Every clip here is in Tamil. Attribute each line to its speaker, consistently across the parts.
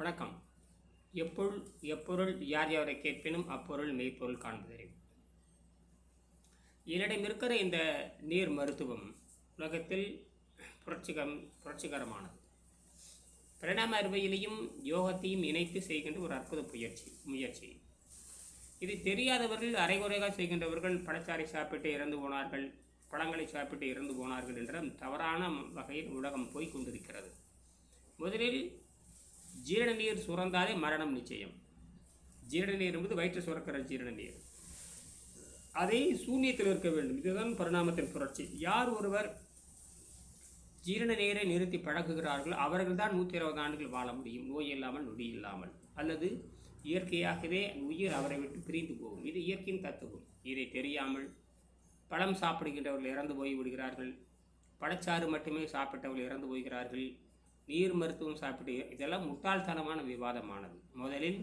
Speaker 1: வணக்கம். எப்பொருள் எப்பொருள் யார் யாரை கேட்பினும் அப்பொருள் மெய்ப்பொருள் காண்பதே. என்னிடம் இருக்கிற இந்த நீர் மருத்துவம் உலகத்தில் புரட்சிகரம் புரட்சிகரமானது. பிரணாம அறுவையிலையும் யோகத்தையும் இணைத்து செய்கின்ற ஒரு அற்புத முயற்சி முயற்சி. இது தெரியாதவர்கள் அரைகுறையாக செய்கின்றவர்கள் பழச்சாறை சாப்பிட்டு இறந்து போனார்கள் பழங்களை சாப்பிட்டு இறந்து போனார்கள் என்ற தவறான வகையில் உலகம் போய் கொண்டிருக்கிறது. முதலில் ஜீரண நீர் சுரந்தாலே மரணம் நிச்சயம். ஜீரண நீர் என்பது வயிற்று சுரக்கிற ஜீரண நீர். அதை சூன்யத்தில் இருக்க வேண்டும். இதுதான் பரிணாமத்தின் புரட்சி. யார் ஒருவர் ஜீரண நீரை நிறுத்தி பழகுகிறார்களோ அவர்கள் தான் நூற்றி இருபது ஆண்டுகள் வாழ முடியும். நோய் இல்லாமல் நொடி இல்லாமல். அல்லது இயற்கையாகவே உயிர் அவரை விட்டு பிரிந்து போகும். இது இயற்கையின் தத்துவம். இதை தெரியாமல் பழம் சாப்பிடுகின்றவர்கள் இறந்து போய் விடுகிறார்கள் பழச்சாறு மட்டுமே சாப்பிட்டவர்கள் இறந்து போகிறார்கள் நீர் மருத்துவம் சாப்பிட்டு இதெல்லாம் முட்டாள்தனமான விவாதமானது. முதலில்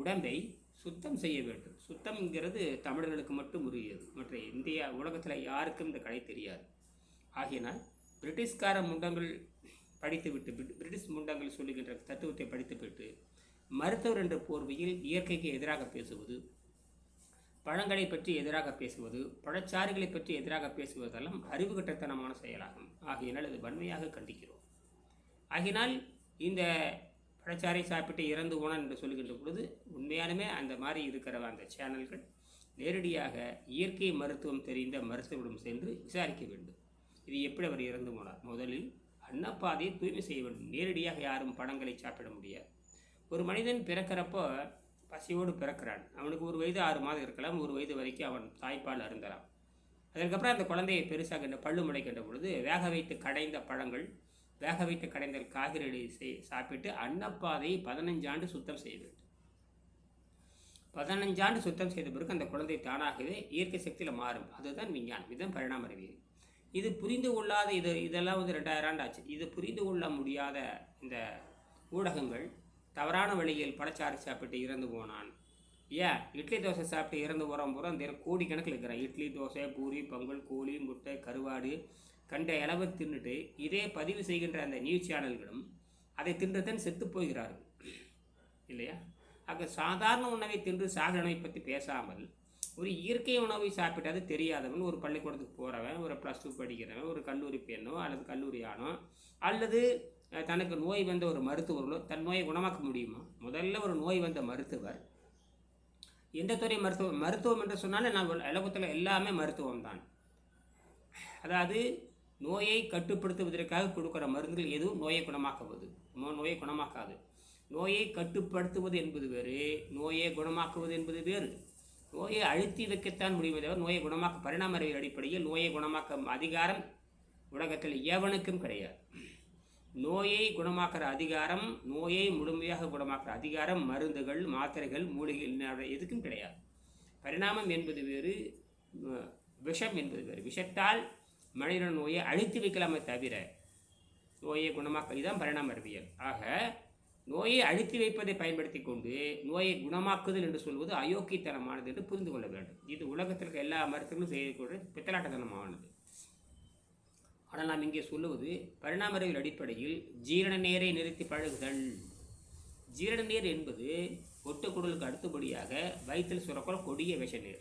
Speaker 1: உடம்பை சுத்தம் செய்ய வேண்டும். சுத்தம்ங்கிறது தமிழர்களுக்கு மட்டும் உரியது. மற்ற இந்தியா உலகத்தில் யாருக்கும் இந்த கடை தெரியாது. ஆகையினால் பிரிட்டிஷ்கார முண்டங்கள் படித்துவிட்டு பிரிட்டிஷ் முண்டங்கள் சொல்லுகின்ற தத்துவத்தை படித்துவிட்டு மருத்துவர் என்ற போர்வையில் இயற்கைக்கு எதிராக பேசுவது பழங்களை பற்றி எதிராக பேசுவது பழச்சாறுகளை பற்றி எதிராக பேசுவதெல்லாம் அறிவு கட்டத்தனமான செயலாகும். ஆகையினால் இது வன்மையாக கண்டிக்கிறோம். ஆகினால் இந்த பழச்சாறை சாப்பிட்டு இறந்து போனான் என்று சொல்கின்ற பொழுது உண்மையாலுமே அந்த மாதிரி இருக்கிற அந்த சேனல்கள்? நேரடியாக இயற்கை மருத்துவம் தெரிந்த மருத்துவரிடம் சென்று விசாரிக்க வேண்டும். இது எப்படி அவர் இறந்து போனார்? முதலில் அன்னப்பாதையை தூய்மை செய்ய வேண்டும். நேரடியாக யாரும் பழங்களை சாப்பிட முடியாது. ஒரு மனிதன் பிறக்கிறப்போ பசியோடு பிறக்கிறான். அவனுக்கு ஒரு வயது ஆறு மாதம் இருக்கலாம். ஒரு வயது வரைக்கும் அவன் தாய்ப்பால் அருந்தலாம். அதற்கப்புறம் அந்த குழந்தையை பெருசாகின்ற பல்லு முளைக்கின்ற பொழுது வேக வைத்து கடைந்த பழங்கள் வேக வைத்து கடைந்த காய்கறிகளை சாப்பிட்டு அன்னப்பாதையை பதினஞ்சு ஆண்டு சுத்தம் செய்ய வேண்டும் பதினஞ்சாண்டு சுத்தம் செய்த பிறகு அந்த குழந்தை தானாகவே இயற்கை சக்தியில் மாறும். அதுதான் விஞ்ஞானம். இதுதான் பரிணாம அறிவியல் இது புரிந்து கொள்ளாத இது இதெல்லாம் வந்து ரெண்டாயிரம் ஆண்டு ஆச்சு. இது புரிந்து கொள்ள முடியாத இந்த ஊடகங்கள் தவறான வழியில் பழச்சாறு சாப்பிட்டு இறந்து போனான். ஏன்? இட்லி தோசை சாப்பிட்டு இறந்து போகிறோம் போகிறோம் அந்த கோடிக்கணக்கில் இருக்கிறான். இட்லி தோசை பூரி பொங்கல் கோழி முட்டை கருவாடு கண்ட இலவை தின்னுட்டு இதே பதிவு செய்கின்ற அந்த நியூஸ் சேனல்களும் அதை தின்றுதான் செத்து போகிறார்கள். இல்லையா? ஆக சாதாரண உணவை தின்று சாகரனை பற்றி பேசாமல் ஒரு இயற்கை உணவை சாப்பிட்டது தெரியாதவன் ஒரு பள்ளிக்கூடத்துக்கு போகிறவன் ஒரு ப்ளஸ் டூ படிக்கிறவன் ஒரு கல்லூரி பெண்ணோ அல்லது கல்லூரி ஆணோ அல்லது தனக்கு நோய் வந்த ஒரு மருத்துவர்களோ தன் நோயை குணமாக்க முடியுமா? முதல்ல ஒரு நோய் வந்த மருத்துவர் எந்த துறை மருத்துவம் மருத்துவம் என்று சொன்னாலே நான் உலகத்தில் எல்லாமே மருத்துவம் தான் அதாவது நோயை கட்டுப்படுத்துவதற்காக கொடுக்குற மருந்துகள் எதுவும் நோயை குணமாக்குவது? நோ- நோயை குணமாக்காது. நோயை கட்டுப்படுத்துவது என்பது வேறு நோயை குணமாக்குவது என்பது வேறு. நோயை அழுத்தி வைக்கத்தான் முடியுமே தவிர நோயை குணமாக்க பரிணாம அறிவியல் அடிப்படையில் நோயை குணமாக்க அதிகாரம் உலகத்தில் எவனுக்கும் கிடையாது. நோயை குணமாக்குற அதிகாரம் நோயை முழுமையாக குணமாக்குற அதிகாரம் மருந்துகள் மாத்திரைகள் மூலிகைகள் எதுக்கும் கிடையாது. பரிணாமம் என்பது வேறு விஷம் என்பது வேறு. விஷத்தால் மனித நோயை அழித்து வைக்கலாமே தவிர நோயை குணமாக்க இதுதான் பரிணாம அறிவியல். ஆக நோயை அழித்து வைப்பதை பயன்படுத்தி கொண்டு நோயை குணமாக்குதல் என்று சொல்வது அயோக்கியத்தனமானது என்று புரிந்து கொள்ள வேண்டும். இது உலகத்தில் இருக்க எல்லா மருத்துவங்களும் செய்யக்கூடிய பித்தலாட்டத்தனமானது. ஆனால் நாம் இங்கே சொல்லுவது பரிணாம அறிவியல் அடிப்படையில் ஜீரண நீரை நிறுத்தி பழகுதல். ஜீரண நீர் என்பது ஒட்டுக்குடலுக்கு அடுத்தபடியாக வயிற்றில் சுரக்கிற கொடிய விஷ நீர்.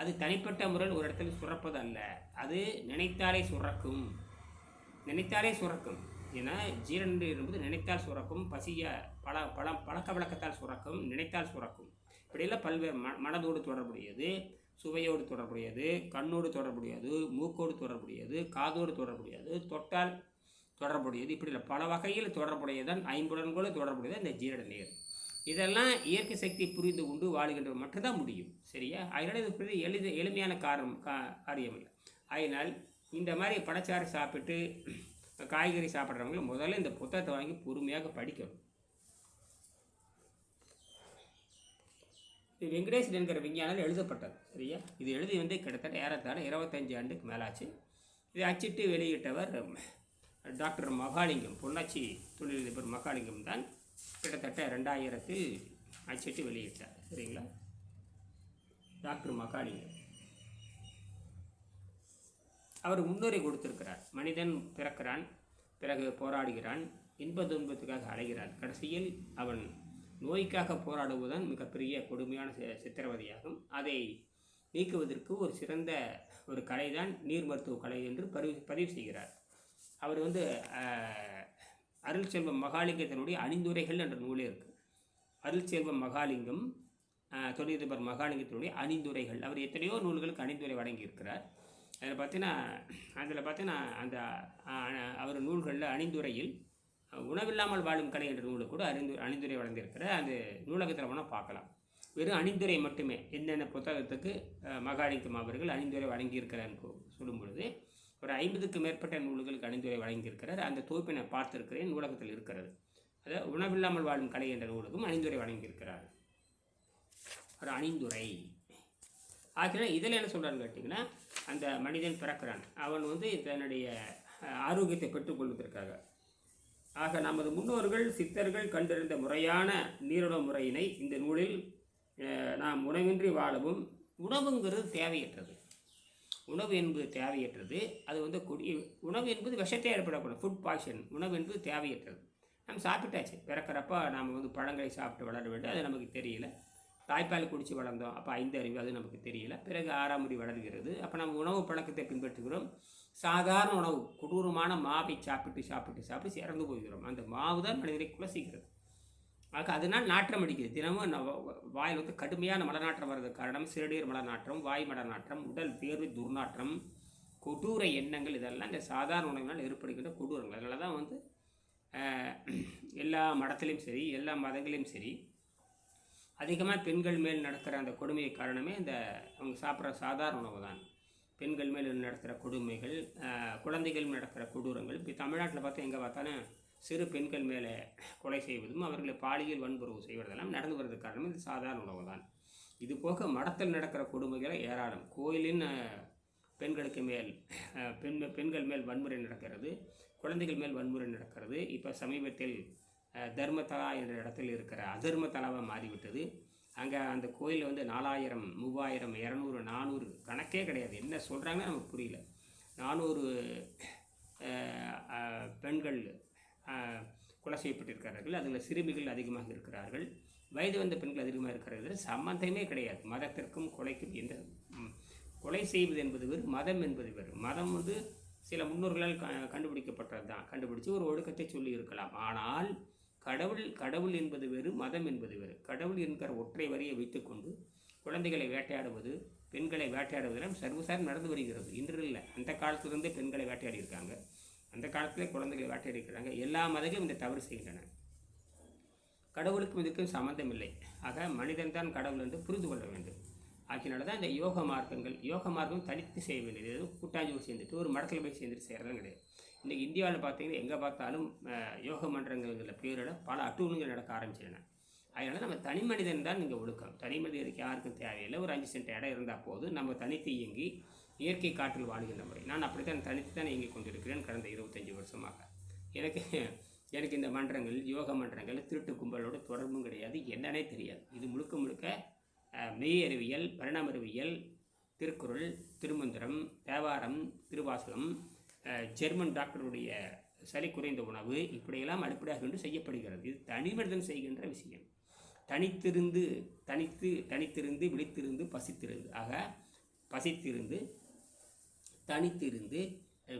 Speaker 1: அது தனிப்பட்ட முறையில் ஒரு இடத்துல சுரப்பது அல்ல அது நினைத்தாலே சுரக்கும். நினைத்தாலே சுரக்கும். ஏன்னா ஜீரணி என்பது நினைத்தால் சுரக்கும் பசிய பல பல பழக்க வழக்கத்தால் சுரக்கும் நினைத்தால் சுரக்கும். இப்படியெல்லாம் பல்வேறு ம மனதோடு தொடர்புடையது சுவையோடு தொடர்புடையது கண்ணோடு தொடர்புடையது மூக்கோடு தொடர்புடையது காதோடு தொடர்புடையது தொட்டால் தொடர்புடையது. இப்படி இல்லை பல வகையில் தொடர்புடையதான் ஐம்புலன்களோடு தொடர்புடையது இந்த ஜீரண நீர். இதெல்லாம் இயற்கை சக்தி புரிந்து கொண்டு வாழுகின்றவர் மட்டும்தான் முடியும். சரியா? அதனால் இது பெரிய எளித எளிமையான காரணம் கா காரியம் இல்லை. அதனால் இந்த மாதிரி பழச்சாறு சாப்பிட்டு காய்கறி சாப்பிட்றவங்க முதல்ல இந்த புத்தகத்தை வாங்கி பொறுமையாக படிக்கணும். இது வெங்கடேசன் என்கிற விஞ்ஞானில் எழுதப்பட்டது. சரியா? இது எழுதி வந்து கிட்டத்தட்ட ஏறத்தாழ இருபத்தஞ்சு ஆண்டுக்கு மேலாச்சு. இதை அச்சிட்டு வெளியிட்டவர் டாக்டர் மகாலிங்கம் பொள்ளாச்சி தொழிலதிபர் மகாலிங்கம் தான். கிட்டத்தட்ட ரெண்டாயிரத்தில் அச்சிட்டு வெளியிட்டார் சரிங்களா? டாக்டர் மகாலிங்கம் அவர் முன்னுரை கொடுத்திருக்கிறார். மனிதன் பிறக்கிறான் பிறகு போராடுகிறான் இன்ப துன்பத்துக்காக அலைகிறான். கடைசியில் அவன் நோய்க்காக போராடுவதுதான் மிகப்பெரிய கொடுமையான சி- சித்திரவதையாகும். அதை நீக்குவதற்கு ஒரு சிறந்த ஒரு கலை தான் நீர் மருத்துவ கலை என்று பதிவு பதிவு செய்கிறார். அவர் வந்து அருள் செல்வம் மகாலிங்கத்தினுடைய அணிந்துரைகள் என்ற நூலே இருக்குது அருள் செல்வம் மகாலிங்கம் தொழிலதிபர் மகாலிங்கத்தினுடைய அணிந்துரைகள். அவர் எத்தனையோ நூல்களுக்கு அணிந்துரை வழங்கியிருக்கிறார். அதில் பார்த்தீங்கன்னா அதில் பார்த்தீங்கன்னா அந்த அவர் நூல்களில் அணிந்துரையில் உணவில்லாமல் வாழும் கலை என்ற நூலுக்கு கூட அறிந்து அணிந்துரை வழங்கியிருக்கிறார். அந்த நூலகத்தில் வேணால் பார்க்கலாம். வெறும் அணிந்துரை மட்டுமே என்னென்ன புத்தகத்துக்கு மகாலிங்கம் அவர்கள் அணிந்துரை வழங்கியிருக்கிறார் சொல்லும் பொழுது ஒரு ஐம்பதுக்கு மேற்பட்ட நூல்களுக்கு அணிந்துரை வழங்கியிருக்கிறார். அந்த தொகுப்பினை பார்த்திருக்கிறேன் நூலகத்தில் இருக்கிறது. அதாவது உணவில்லாமல் வாழும் கலை என்ற நூலுக்கும் அணிந்துரை வழங்கியிருக்கிறார். ஒரு அணிந்துரை. ஆகிய இதில் என்ன சொல்கிறான்னு கேட்டிங்கன்னா அந்த மனிதன் பிறக்கிறான். அவன் வந்து தன்னுடைய ஆரோக்கியத்தை பெற்றுக்கொள்வதற்காக ஆக நமது முன்னோர்கள் சித்தர்கள் கண்டறிந்த முறையான நீருணவு முறையினை இந்த நூலில் நாம் உணவின்றி வாழவும் உணவுங்கிறது தேவையற்றது. உணவு என்பது தேவையற்றது. அது வந்து குடி உணவு என்பது விஷத்தை ஏற்படக்கூடாது. ஃபுட் பாய்சன் உணவு என்பது தேவையற்றது. நம்ம சாப்பிட்டாச்சு. பிறக்கிறப்ப நாம் வந்து பழங்களை சாப்பிட்டு வளர வேண்டும். அது நமக்கு தெரியல. தாய்ப்பால் குடித்து வளர்ந்தோம். அப்போ ஐந்து அறிவு அது நமக்கு தெரியல. பிறகு ஆறாம் அறிவு வளர்கிறது. அப்போ நம்ம உணவு பழக்கத்தை பின்பற்றுகிறோம். சாதாரண உணவு கொடூரமான மாவை சாப்பிட்டு சாப்பிட்டு சாப்பிட்டு இறந்து போகிறோம். அந்த மாவு தான் மனிதனை குலசிக்கிறது. ஆக அதனால் நாற்றம் அடிக்குது. தினமும் வாயில் வந்து கடுமையான மலநாற்றம் வர்றதுக்கு காரணம் சிறுநீர் மலநாற்றம் வாய் மலநாற்றம் உடல் வேர்வை துர்நாற்றம் கொடூர எண்ணங்கள் இதெல்லாம் இந்த சாதாரண உணவினால் ஏற்படுகின்ற கொடூரங்கள். அதனால தான் வந்து எல்லா மடத்துலேயும் சரி எல்லா மதங்களையும் சரி அதிகமாக பெண்கள் மேல் நடக்கிற அந்த கொடுமை காரணமே இந்த அவங்க சாப்பிட்ற சாதாரண உணவு தான். பெண்கள் மேல் நடக்கிற கொடுமைகள் குழந்தைகள் நடக்கிற கொடூரங்கள். இப்போ தமிழ்நாட்டில் பார்த்தா எங்கே பார்த்தாலும் சிறு பெண்கள் மேலே கொலை செய்வதும் அவர்களை பாலியல் வன்புறவு செய்வதெல்லாம் நடந்து வருவதற்கு காரணம் இது சாதாரண உணவு தான் இது போக மடத்தில் நடக்கிற கொடுமைகளை ஏராளம். கோயிலின் பெண்களுக்கு மேல் பெண் பெண்கள் மேல் வன்முறை நடக்கிறது குழந்தைகள் மேல் வன்முறை நடக்கிறது. இப்போ சமீபத்தில் தர்மதலா என்ற இடத்தில் இருக்கிற அதர்மதலாவாக மாறிவிட்டது. அங்கே அந்த கோயிலில் வந்து நாலாயிரம் மூவாயிரம் இரநூறு நானூறு கணக்கே கிடையாது. என்ன சொல்கிறாங்கன்னு நமக்கு புரியல. நானூறு பெண்கள் கொலை செய்யப்பட்டிருக்கிறார்கள். அதில் சிறுமிகள் அதிகமாக இருக்கிறார்கள். வயது வந்த பெண்கள் அதிகமாக இருக்கிறார்கள். சம்பந்தமே கிடையாது. மதத்திற்கும் கொலைக்கும் எந்த கொலை செய்வது என்பது வேறு மதம் என்பது வேறு மதம் வந்து சில முன்னோர்களால் க கண்டுபிடிக்கப்பட்டது தான். கண்டுபிடிச்சு ஒரு ஒழுக்கத்தை சொல்லி இருக்கலாம். ஆனால் கடவுள் கடவுள் என்பது வேறு மதம் என்பது வேறு கடவுள் என்கிற ஒற்றை வரியை வைத்துக்கொண்டு குழந்தைகளை வேட்டையாடுவது பெண்களை வேட்டையாடுவதெல்லாம் சர்வசாரம் நடந்து வருகிறது. இன்று இல்லை அந்த காலத்திலிருந்தே பெண்களை வேட்டையாடி இருக்காங்க. அந்த காலத்திலே குழந்தைகள் வாட்டி இருக்கிறாங்க எல்லா மதங்களும் இந்த தவறு செய்கின்றன. கடவுளுக்கும் இதுக்கும் சம்மந்தம் இல்லை ஆக மனிதன் தான் கடவுள் என்று புரிந்து கொள்ள வேண்டும். ஆகினால தான் இந்த யோக மார்க்கங்கள் யோக மார்க்கம் தனித்து செய்ய வேண்டியது. எதுவும் போய் சேர்ந்துட்டு ஒரு மடத்தில் போய் சேர்ந்துட்டு செய்கிறதும் கிடையாது. இன்றைக்கி இந்தியாவில் பார்த்தீங்கன்னா எங்கே பார்த்தாலும் யோக மன்றங்கள்ங்கிற பேரோட பல அட்டூழியங்கள் நடக்க ஆரம்பிச்சிருந்தன. அதனால் நம்ம தனி மனிதன் தான் இங்கே ஒழுக்கம். தனி மனிதருக்கு யாருக்கும் தேவையில்லை. ஒரு அஞ்சு சென்ட் இடம் இருந்தால் போது நம்ம தனித்து இயங்கி இயற்கை காற்றில் வாழ்கின்ற முறை. நான் அப்படித்தான் தனித்து தான் இயங்கி கொண்டிருக்கிறேன் கடந்த இருபத்தஞ்சி வருஷமாக. எனக்கு எனக்கு இந்த மன்றங்கள் யோக மன்றங்கள் திருட்டு கும்பலோட தொடர்பும் கிடையாது என்னன்னே தெரியாது. இது முழுக்க முழுக்க மெய் அறிவியல் பரிணாம அறிவியல் திருக்குறள் திருமந்திரம் தேவாரம் திருவாசகம் ஜெர்மன் டாக்டருடைய சளி குறைந்த உணவு இப்படியெல்லாம் அடிப்படையாக கொண்டு செய்யப்படுகிறது. இது தனி மனிதன் செய்கின்ற விஷயம். தனித்திருந்து தனித்து தனித்திருந்து விழித்திருந்து பசித்திருந்து. ஆக பசித்திருந்து தனித்திருந்து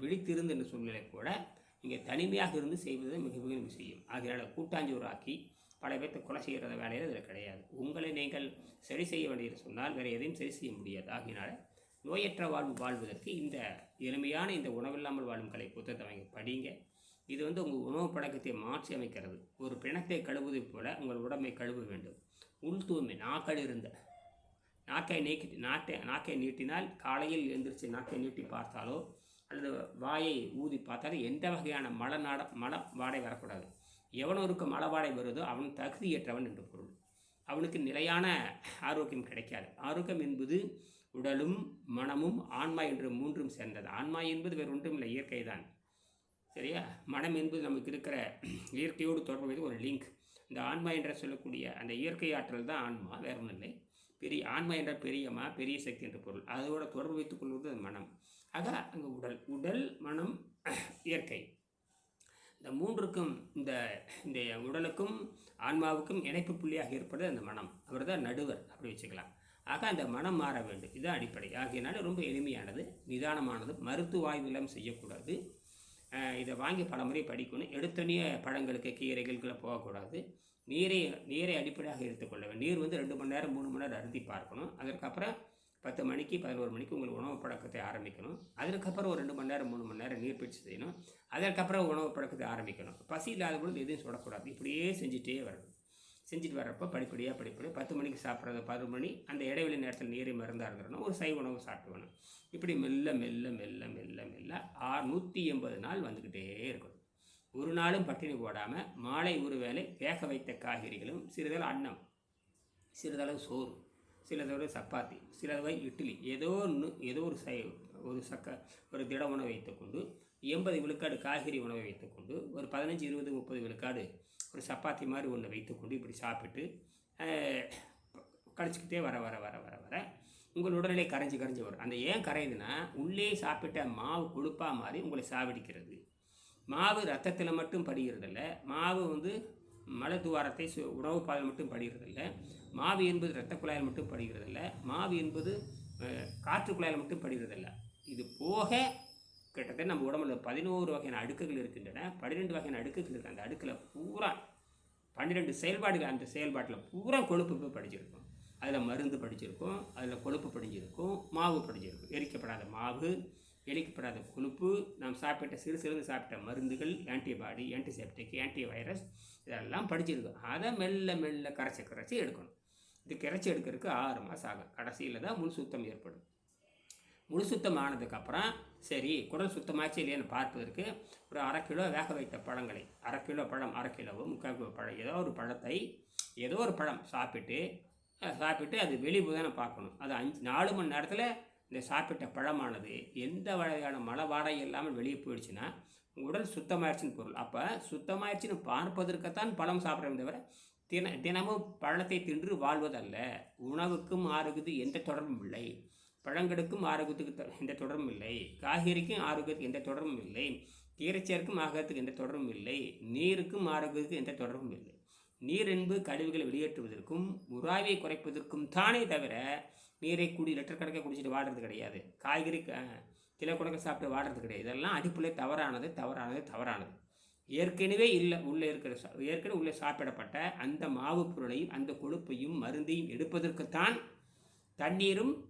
Speaker 1: விழித்திருந்து என்ற சூழ்நிலை கூட இங்கே தனிமையாக இருந்து செய்வது மிக மிக விஷயம் ஆகையால் கூட்டாஞ்சோறாக்கி பல பேர்த்தை கொலை செய்கிறத வேலையில் இதில் கிடையாது. உங்களை நீங்கள் சரி செய்ய வேண்டியது சொன்னால் வேறு எதையும் சரி செய்ய முடியாது. ஆகினால் நோயற்ற வாழ்வு வாழ்வதற்கு இந்த எளிமையான இந்த உணவில்லாமல் வாழும் கலை புத்தகத்தை வாங்கி படிங்க. இது வந்து உங்கள் உணவு பழக்கத்தை மாற்றி அமைக்கிறது. ஒரு பிணத்தை கழுவுவதைப் போல உங்கள் உடம்பை கழுவ வேண்டும். உள் தூய்மை நாக்கள் இருந்த நாக்கை நீக்கி நாட்டை நாக்கை நீட்டினால் காலையில் எழுந்திரிச்சு நாக்கை நீட்டி பார்த்தாலோ அல்லது வாயை ஊதி பார்த்தாலோ எந்த வகையான மல நாட மல வாடை வரக்கூடாது. எவனொருக்கு மல வாடை வருதோ அவன் தகுதியற்றவன் என்று பொருள். அவனுக்கு நிலையான ஆரோக்கியம் கிடைக்காது. ஆரோக்கியம் என்பது உடலும் மனமும் ஆன்மா என்று மூன்றும் சேர்ந்தது. ஆன்மா என்பது வேறு ஒன்றும் இல்லை இயற்கை தான் சரியா? மனம் என்பது நமக்கு இருக்கிற இயற்கையோடு தொடர்புடையது ஒரு லிங்க். இந்த ஆன்மா என்ற சொல்லக்கூடிய அந்த இயற்கை ஆற்றல் தான் ஆன்மா வேறு ஒன்றும் இல்லை பெரிய ஆன்மா என்ற பெரியம்மா பெரிய சக்தி என்ற பொருள். அதோட தொடர்பு வைத்துக் கொள்வது அது மனம். ஆக அங்கே உடல். உடல் மனம் இயற்கை. இந்த மூன்றுக்கும் இந்த இந்த உடலுக்கும் ஆன்மாவுக்கும் இணைப்பு புள்ளியாக இருப்பது அந்த மனம். அவர் தான் நடுவர் அப்படி வச்சுக்கலாம். ஆக அந்த மனம் மாற வேண்டும். இதுதான் அடிப்படை. ஆகையினால ரொம்ப எளிமையானது நிதானமானது மருத்துவ ஆய்வுலாம் செய்யக்கூடாது. இதை வாங்கி பல முறை படிக்கணும். எடுத்தோடனே பழங்களுக்கு கீரைகளுக்குள்ளே போகக்கூடாது. நீரை நீரை அடிப்படையாக எடுத்துக்கொள்ள வேண்டும். நீர் வந்து ரெண்டு மணி நேரம் மூணு மணி நேரம் அருந்தி பார்க்கணும். அதற்கப்புறம் பத்து மணிக்கு பதினோரு மணிக்கு உங்களுக்கு உணவு பழக்கத்தை ஆரம்பிக்கணும். அதுக்கப்புறம் ஒரு ரெண்டு மணி நேரம் மூணு மணி நேரம் நீர் பயிற்சி செய்யணும். அதற்கப்புறம் உணவு பழக்கத்தை ஆரம்பிக்கணும். பசி இல்லாத பொழுது எதுவும் சுடக்கூடாது. இப்படியே செஞ்சுட்டே வரணும். செஞ்சுட்டு வர்றப்போ படிப்படியாக படிப்படியாக பத்து மணிக்கு சாப்பிட்றது பதினொரு மணி அந்த இடைவெளி நேரத்தில் நீரை மருந்தாக இருந்துடணும் ஒரு சை உணவு சாப்பிட்டு வேணும் இப்படி மெல்ல மெல்ல மெல்ல மெல்ல மெல்ல ஆறு நூற்றி எண்பது நாள் வந்துக்கிட்டே இருக்கணும் ஒரு நாளும் பட்டினி போடாமல் மாலை ஒரு வேளை வேக வைத்த காய்கறிகளும் சிறிதளவு அன்னம் சிறிதளவு சோறு சிலதளவு சப்பாத்தி சிலதளவு இட்லி ஏதோ ஒன்று ஏதோ ஒரு சை ஒரு சக்க ஒரு திட உணவை வைத்துக்கொண்டு எண்பது விழுக்காடு காய்கறி உணவை வைத்துக்கொண்டு ஒரு பதினஞ்சு இருபது முப்பது விழுக்காடு ஒரு சப்பாத்தி மாதிரி ஒன்று வைத்துக்கொண்டு இப்படி சாப்பிட்டு கழிச்சிக்கிட்டே வர வர வர வர வர உங்கள் உடல்நிலை கரைஞ்சி கரைஞ்சி வரும். அந்த ஏன் கரையுதுன்னா உள்ளே சாப்பிட்ட மாவு கொழுப்பா மாதிரி உங்களை சாவடிக்கிறது. மாவு ரத்தத்தில் மட்டும் படிகிறதில்ல மாவு வந்து மலை துவாரத்தை சு- உணவு பாதையில் மட்டும் படிகிறதில்ல மாவு என்பது இரத்த குழாயில் மட்டும் படிகிறதில்ல மாவு என்பது காற்று குழாயில் மட்டும் படிகிறதில்ல இது போக கிட்டத்தட்ட நம்ம உடம்புல பதினோரு வகையான அடுக்குகள் இருக்கின்றன. பன்னிரெண்டு வகையான அடுக்குகள் இருக்குது அந்த அடுக்கில் பூரா பன்னிரெண்டு செயல்பாடுகள் அந்த செயல்பாட்டில் பூரா கொழுப்பு படிச்சிருக்கும். அதில் மருந்து படிச்சிருக்கும். அதில் கொழுப்பு படிஞ்சிருக்கும். மாவு படிஞ்சிருக்கும். எரிக்கப்படாத மாவு எரிக்கப்படாத கொழுப்பு நாம் சாப்பிட்ட சிறு சிறுந்து சாப்பிட்ட மருந்துகள் ஆன்டிபாடி ஆன்டிசெப்டிக் ஆன்டி வைரஸ் இதெல்லாம் படிச்சிருக்கும். அதை மெல்ல மெல்ல கரைச்சி கரைச்சி எடுக்கணும். இது கரைச்சி எடுக்கிறதுக்கு ஆறு மாதம் ஆகும். கடைசியில் தான் முழு சுத்தம் ஏற்படும். முழு சுத்தம் ஆனதுக்கப்புறம் சரி குடல் சுத்தமாச்சு இல்லையான்னு பார்ப்பதற்கு ஒரு அரை கிலோ வேக வைத்த பழங்களை அரை கிலோ பழம் அரை கிலோவோ முக்கால் கிலோ பழம் ஏதோ ஒரு பழத்தை ஏதோ ஒரு பழம் சாப்பிட்டு சாப்பிட்டு அது வெளியே பார்க்கணும். அது அஞ்சு நாலு மணி நேரத்தில் இந்த சாப்பிட்ட பழமானது எந்த வகையான மழை வாடகை இல்லாமல் வெளியே போயிடுச்சுன்னா உடல் சுத்தமாயிடுச்சுன்னு பொருள். அப்போ சுத்தமாயிடுச்சுன்னு பார்ப்பதற்குத்தான் பழம் சாப்பிட்றோம் தவிர தின தினமும் பழத்தை தின்று வாழ்வதல்ல. உணவுக்கும் ஆரோக்கியத்துக்கு எந்த தொடர்பும் இல்லை. பழங்களுக்கும் ஆரோக்கியத்துக்கு த- எந்த தொடர்பும் இல்லை. காய்கறிக்கும் ஆரோக்கியத்துக்கு எந்த தொடர்பும் இல்லை. கீரைச்சேருக்கும் ஆரோக்கியத்துக்கு எந்த தொடர்பும் இல்லை. நீருக்கும் ஆரோக்கியத்துக்கு எந்த தொடர்பும் இல்லை. நீர் என்பது கழிவுகளை வெளியேற்றுவதற்கும் உராவை குறைப்பதற்கும் தானே தவிர நீரை குடி லிட்டர் கணக்காக குடிச்சிட்டு வாடுறது கிடையாது. காய்கறி கிலோ கணக்காக சாப்பிட்டு வாடுறது கிடையாது. இதெல்லாம் அடிப்படையில் தவறானது தவறானது தவறானது. ஏற்கனவே இல்லை உள்ளே இருக்கிற சா- ஏற்கனவே உள்ளே சாப்பிடப்பட்ட அந்த மாவு பொருளையும் அந்த கொழுப்பையும் மருந்தையும் எடுப்பதற்குத்தான் தண்ணீரும்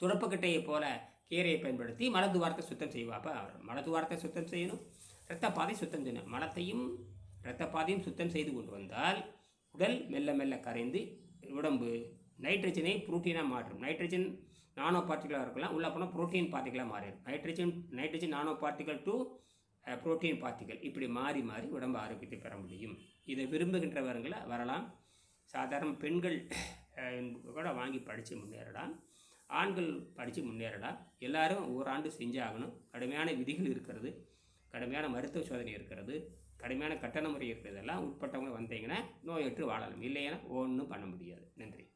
Speaker 1: துடப்புக்கட்டையை போல கீரையை பயன்படுத்தி மலத்துவாரத்தை சுத்தம் செய்வாப்ப மலத்துவாரத்தை சுத்தம் செய்யணும். இரத்தப்பாதை சுத்தம் செய்யணும். மலத்தையும் இரத்தப்பாதையும் சுத்தம் செய்து கொண்டு வந்தால் உடல் மெல்ல மெல்ல கரைந்து உடம்பு நைட்ரஜனை புரோட்டீனாக மாற்றும். நைட்ரஜன் நானோ பார்ட்டிகளாக இருக்கலாம். உள்ள போனால் புரோட்டீன் பார்ட்டிகளாக மாறிடும். Nitrogen nitrogen nano particles to protein particles இப்படி மாறி மாறி உடம்பு ஆரோக்கியத்தை பெற முடியும். இதை விரும்புகின்றவர்களை வரலாம். சாதாரண பெண்கள் கூட வாங்கி படித்து முன்னேறலாம். ஆண்கள் படித்து முன்னேறலாம் எல்லாரும் ஓராண்டு செஞ்சாகணும் கடுமையான விதிகள் இருக்கிறது. கடுமையான மருத்துவ சோதனை இருக்கிறது. கடுமையான கட்டண முறை இருக்கிறதெல்லாம் உட்பட்டவங்க வந்தீங்கன்னா நோயற்று வாழலாம். இல்லைன்னா ஒன்றும் பண்ண முடியாது. நன்றி.